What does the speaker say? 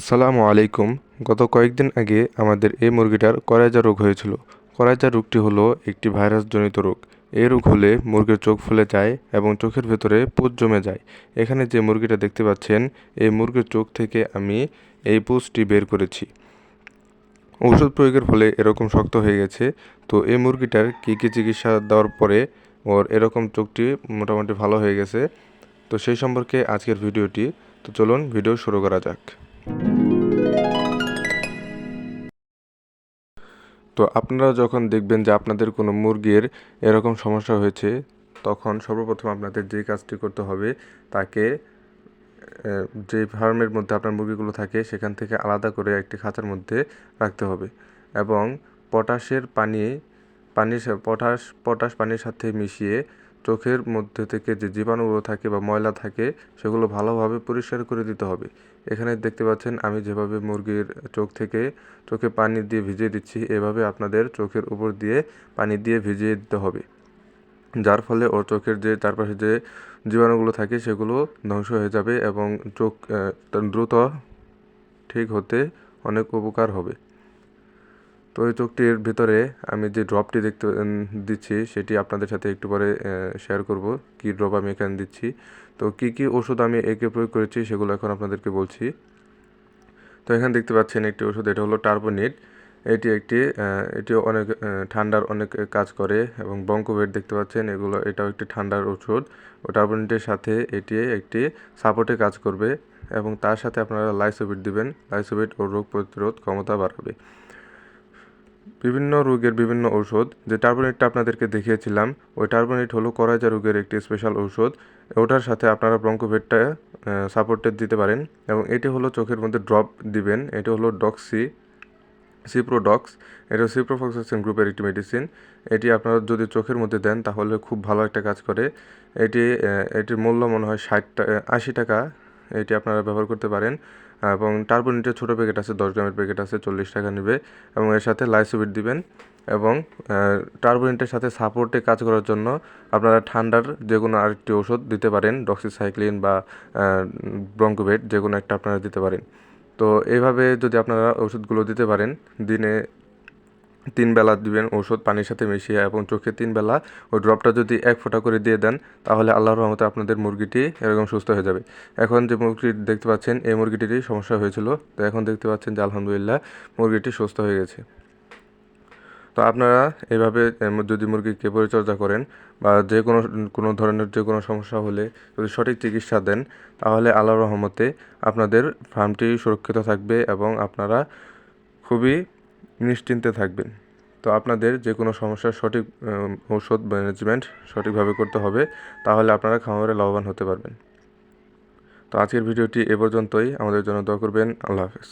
আসসালামু আলাইকুম। গত কয়েকদিন আগে আমাদের এই মুরগিটার করাইজা রোগ হয়েছিল। করাইজা রোগটি হলো একটি ভাইরাসজনিত রোগ। এই রোগ হলে মুরগির চোখ ফুলে যায় এবং চোখের ভেতরে পুঁজ জমে যায়। এখানে যে মুরগিটা দেখতে পাচ্ছেন, এই মুরগির চোখ থেকে আমি এই পুঁজটি বের করেছি। ওষুধ প্রয়োগের ফলে এরকম শক্ত হয়ে গেছে। তো এই মুরগিটার কী কী চিকিৎসা দেওয়ার পরে ওর এরকম চোখটি মোটামুটি ভালো হয়ে গেছে। তো সেই সম্পর্কে আজকের ভিডিওটি। তো চলুন ভিডিও শুরু করা যাক। তো আপনারা যখন দেখবেন যে আপনাদের কোনো মুরগির এরকম সমস্যা হয়েছে, তখন সর্বপ্রথম আপনাদের যে কাজটি করতে হবে, তাকে যে ফার্মের মধ্যে আপনার মুরগিগুলো থাকে, সেখান থেকে আলাদা করে একটি খাঁচার মধ্যে রাখতে হবে। এবং পটাশের পানি, পানির পটাশ পটাশ পানির সাথে মিশিয়ে চোখের মধ্যে থেকে যে জীবাণুগুলো থাকে বা ময়লা থাকে, সেগুলো ভালোভাবে পরিষ্কার করে দিতে হবে। এখানে দেখতে পাচ্ছেন, আমি যেভাবে মুরগির চোখ থেকে চোখে পানি দিয়ে ভিজিয়ে দিচ্ছি, এভাবে আপনাদের চোখের উপর দিয়ে পানি দিয়ে ভিজিয়ে দিতে হবে। যার ফলে ওর চোখের যে চারপাশে যে জীবাণুগুলো থাকে, সেগুলো ধ্বংস হয়ে যাবে এবং চোখ দ্রুত ঠিক হতে অনেক উপকার হবে। তো এই চোখটির ভিতরে আমি যে ড্রপটি দেখতে দিচ্ছি, সেটি আপনাদের সাথে একটু পরে শেয়ার করব। কি ড্রপ আমি এখানে দিচ্ছি? তো কি কি ওষুধ আমি একে প্রয়োগ করেছি, সেগুলো এখন আপনাদেরকে বলছি। তো এখানে দেখতে পাচ্ছেন একটি ওষুধ, এটা হলো টার্বোনিট এটি একটি এটি অনেক ঠান্ডার অনেক কাজ করে এবং বঙ্কোভেট দেখতে পাচ্ছেন, এগুলো, এটাও একটি ঠান্ডার ওষুধ। ও টার্বোনিটের সাথে এটি একটি সাপোর্টে কাজ করবে এবং তার সাথে আপনারা লাইসোবিট দিবেন। লাইসোবিট ও রোগ প্রতিরোধ ক্ষমতা বাড়াবে। বিভিন্ন রোগের বিভিন্ন ঔষধ, যে টার্বোনিটটা আপনাদেরকে দেখিয়েছিলাম, ওই টার্বোনিট হলো করাইজা রোগের একটি স্পেশাল ঔষধ। ওটার সাথে আপনারা ব্রঙ্কোভেটটা সাপোর্টেড দিতে পারেন এবং এটি হলো চোখের মধ্যে ড্রপ দিবেন। এটি হলো ডক্সি সিপ্রোডক্স এটা সিপ্রোফক্সাসিন গ্রুপের একটি মেডিসিন এটি আপনারা যদি চোখের মধ্যে দেন, তাহলে খুব ভালো একটা কাজ করে। এটি এটির মূল্য মনে হয় ষাট আশি টাকা। এটি আপনারা ব্যবহার করতে পারেন। এবং টার্বোনিটের ছোটো প্যাকেট আছে, দশ গ্রামের প্যাকেট আছে, চল্লিশ টাকা নেবে। এবং এর সাথে লাইসোবিট দিবেন। এবং টার্বোনিটের সাথে সাপোর্টে কাজ করার জন্য আপনারা ঠান্ডার যে কোনো আরেকটি ওষুধ দিতে পারেন ডক্সিসাইক্লিন বা ব্রঙ্কোভেট যে কোনো একটা আপনারা দিতে পারেন। তো এইভাবে যদি আপনারা ওষুধগুলো দিতে পারেন, দিনে তিন বেলা দিবেন ওষুধ পানির সাথে মিশিয়ে এবং চোখে তিন বেলা ওই ড্রপটা যদি এক ফোঁটা করে দিয়ে দেন, তাহলে আল্লাহর রহমতে আপনাদের মুরগিটি এরকম সুস্থ হয়ে যাবে। এখন যে মুরগিটি দেখতে পাচ্ছেন, এই মুরগিটিরই সমস্যা হয়েছিল। তো এখন দেখতে পাচ্ছেন যে আলহামদুলিল্লাহ মুরগিটি সুস্থ হয়ে গেছে। তো আপনারা এভাবে যদি মুরগিকে পরিচর্যা করেন বা যে কোনো কোনো ধরনের যে কোনো সমস্যা হলে যদি সঠিক চিকিৎসা দেন, তাহলে আল্লাহর রহমতে আপনাদের ফার্মটি সুরক্ষিত থাকবে এবং আপনারা খুবই নিশ্চিন্তে থাকবেন। তো আপনাদের যে কোনো সমস্যার সঠিক ঔষধ ম্যানেজমেন্ট সঠিকভাবে করতে হবে, তাহলে আপনারা খামারে লাভবান হতে পারবেন। তো আজকের ভিডিওটি এ পর্যন্তই। আমাদের জন্য দোয়া করবেন। আল্লাহ হাফেজ।